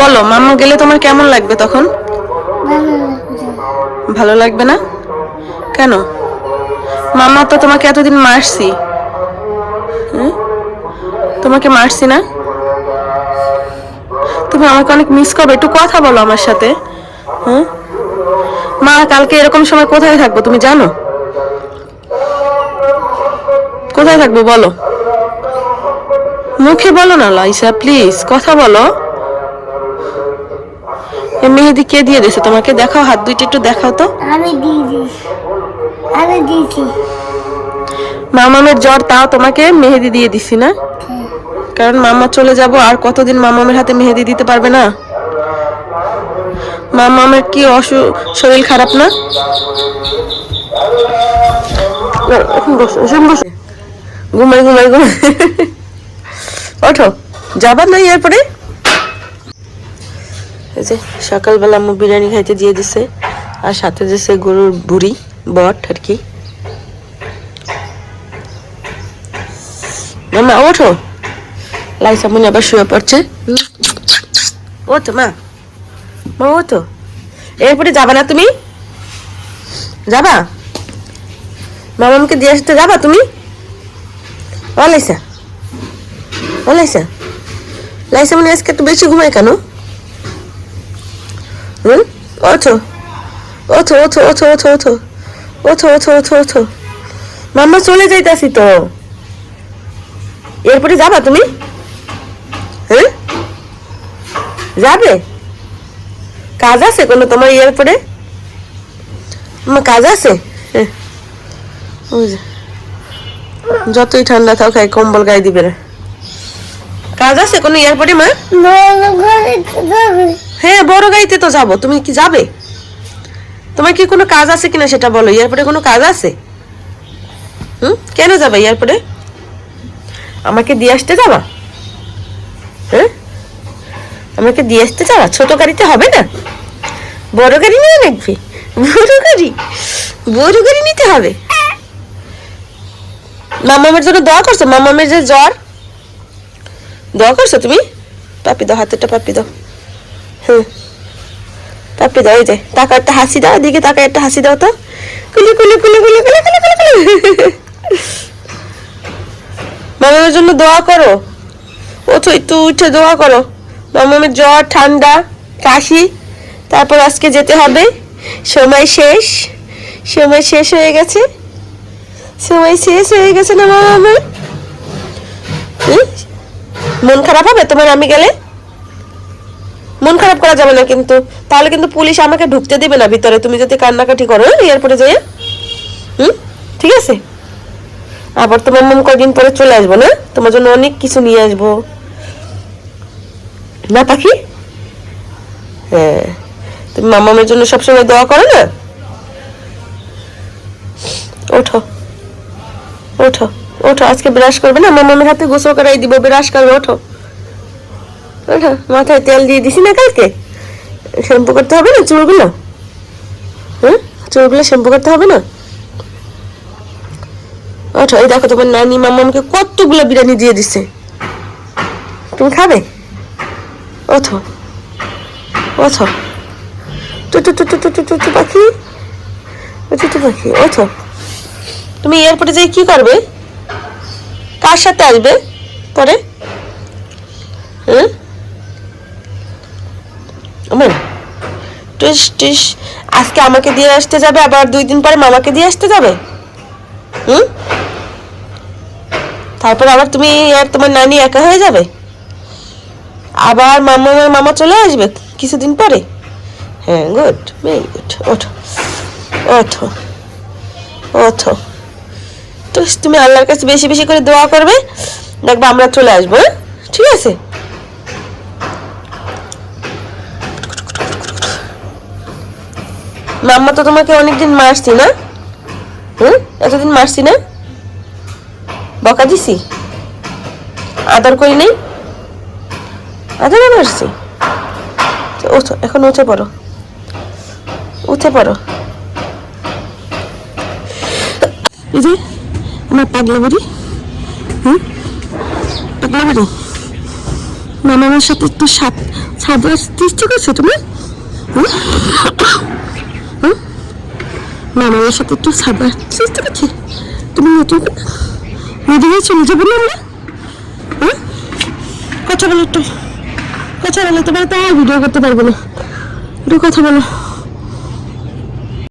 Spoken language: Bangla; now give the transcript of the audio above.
বলো মাম্মা গেলে তোমার কেমন লাগবে তখন? ভালো লাগবে না? কেন? মাম্মা তো তোমাকে এতদিন মারছি। তোমাকে মারছি না? তুমি আমাকে অনেক মিস করবে। একটু কথা বলো আমার সাথে। হ্যাঁ মা কালকে এরকম সময় কোথায় থাকব তুমি জানো? কোথায় থাকব বলো? মুখে বলো না লাইসা প্লিজ কথা বলো। মেহেদি কে দিয়ে দিয়েছে? তোমাকে দেখাও হাত দুইটা একটু দেখাও তো। আমি দিয়ে আমি দিয়েছি। মামামের জ্বর তাও তোমাকে মেহেদি দিয়ে দিছি না? কারণ মামা চলে যাব আর কতদিন মামামের হাতে মেহেদি দিতে পারবে না? মামামের কি অসু শরীর খারাপ না? ঘুমাই ঘুমাই ঘুমাই। ওঠো, যাবার নাই এরপরে? এই যে, সকালবেলা আম্মু বিরিয়ানি খাইতে দিয়ে দিছে, আর সাথে দিছে গরুর বুড়ি বট আর কি। মামা, ওঠো। লাইসা মনে আবার শুয়ে পড়ছে। ওঠো, মা। মা, ওঠো। এরপরে যাবা না তুমি? যাবা? মামামকে দিয়ে আসতে যাবা তুমি? ও, লাইসা। ও লাইসা? লাইসা মনে আজকে একটু বেশি ঘুমায় কেন? হুম ওঠো। ওঠো ওঠো ওঠো ওঠো ওঠো। ওঠো ওঠো ওঠো ওঠো। মাম্মা চলে যাইতাছি তো। এরপরে যাবা তুমি? হ্যাঁ? যাবে? কাজ আছে কোনো তোমার এরপরে আমার কাজ আছে? হ্যাঁ। যতই ঠান্ডা থাক কম্বল গায়ে দিবে না কাজ আছে? কোনো এয়ারপোর্টে মা? হ্যাঁ বড় গাড়িতে তো যাব। তুমি কি যাবে? তোমার কি কোনো কাজ আছে কিনা সেটা বলো? এয়ারপোর্টে কোনো কাজ আছে? হুম? কেন যাবে এয়ারপোর্টে আমাকে দিয়ে আসতে যাবা? হ্যাঁ? আমাকে দিয়ে আসতে যাবা? ছোট গাড়িতে হবে না? বড় গাড়ি নিয়ে লাগবে? বড় গাড়ি? বড় গাড়ি নিতে হবে? মামামের জন্য দোয়া করছ? মামামের যে জ্বর? দোয়া করছ তুমি? পাপি দাও, হাতেরটা পাপি দাও। হুম। পাপড়ি দাও, এই যে টাকা একটা হাসি দাও, এদিকে টাকা একটা হাসি দাও তো। কুলি কুলি কুলি কুলি কুলি কুলি কুলি কুলি। মামামের জন্য দোয়া করো। ওঠো, একটু উঠে দোয়া করো। মামামের জ্বর, ঠান্ডা, কাশি, তারপর আজকে যেতে হবে। সময় শেষ। সময় শেষ হয়ে গেছে। সময় শেষ হয়ে গেছে না মামামের? মন খারাপ হবে? তোমার আমি গেলে? মন খারাপ করা যাবে না কিন্তু। তাহলে কিন্তু পুলিশ আমাকে ঢুকতে দেবে না ভিতরে। তুমি যদি কান্নাকাটি করো এয়ারপোর্টে যাই হুম? ঠিক আছে? আবার তোমার মন কয়দিন পরে চলে আসব, না? তোমার জন্য অনেক কিছু নিয়ে আসব। না, পাখি? হ্যাঁ। তুমি মামামের জন্য সবসময় দোয়া করো, না? ওঠো। ওঠো। ওঠো, আজকে ব্রাশ করবে না? মামামের হাতে গোসল করাই দিব, ব্রাশ করবে, ওঠো। ওঠো, মাথায় তেল দিয়ে দিছি না কালকে? শ্যাম্পু করতে হবে না চুলগুলো? হ্যাঁ চুলগুলো শ্যাম্পু করতে হবে না? ওঠো, এই দেখো তোমার নানি মামাকে কতগুলো বিরিয়ানি দিয়ে দিছে। তুমি খাবে? ওঠো ওঠো। টুটু টুটু টুটু টুটু পাখি। টু পাখি, ওঠো। তুমি এয়ারপোর্টে যাই কি করবে? কার সাথে আসবে পরে? হ্যাঁ টুস টুস, আজকে আমাকে দিয়ে আসতে যাবে, আবার দুই দিন পরে মামাকে দিয়ে আসতে যাবে? হুম? তারপর আবার তুমি আর তোমার নানি একা হয়ে যাবে? আবার মামা মামা চলে আসবে কিছুদিন পরে? হ্যাঁ গুড, ভেরি গুড, ওঠো ওঠো ওঠো। তুমি আল্লাহর কাছে বেশি বেশি করে দোয়া করবে। দেখবে আমরা চলে আসব হ্যাঁ? ঠিক আছে? মাম্মা তো তোমাকে অনেকদিন মারছি না? হুম? এতদিন মারছি না? বকা দিছি? আদর করি নেই? আদর মারছি ওঠো, এখন উঠে পড়ো। উঠে পড়ো। আমার পাগলা বাড়ি? হুম? পাগলা বাড়ি? মামার সাথে একটু সাত সাদা চেষ্টা করছ তুমি? হুম? হুম? মামার সাথে একটু সাদা চেষ্টা করছি? তুমি নতুন রেডি হয়ে চলে যাব না? আমরা হ্যাঁ কথা বলো একটু। কথা বলো, তোমার তো আর ভিডিও করতে পারব না। একটু কথা বলো।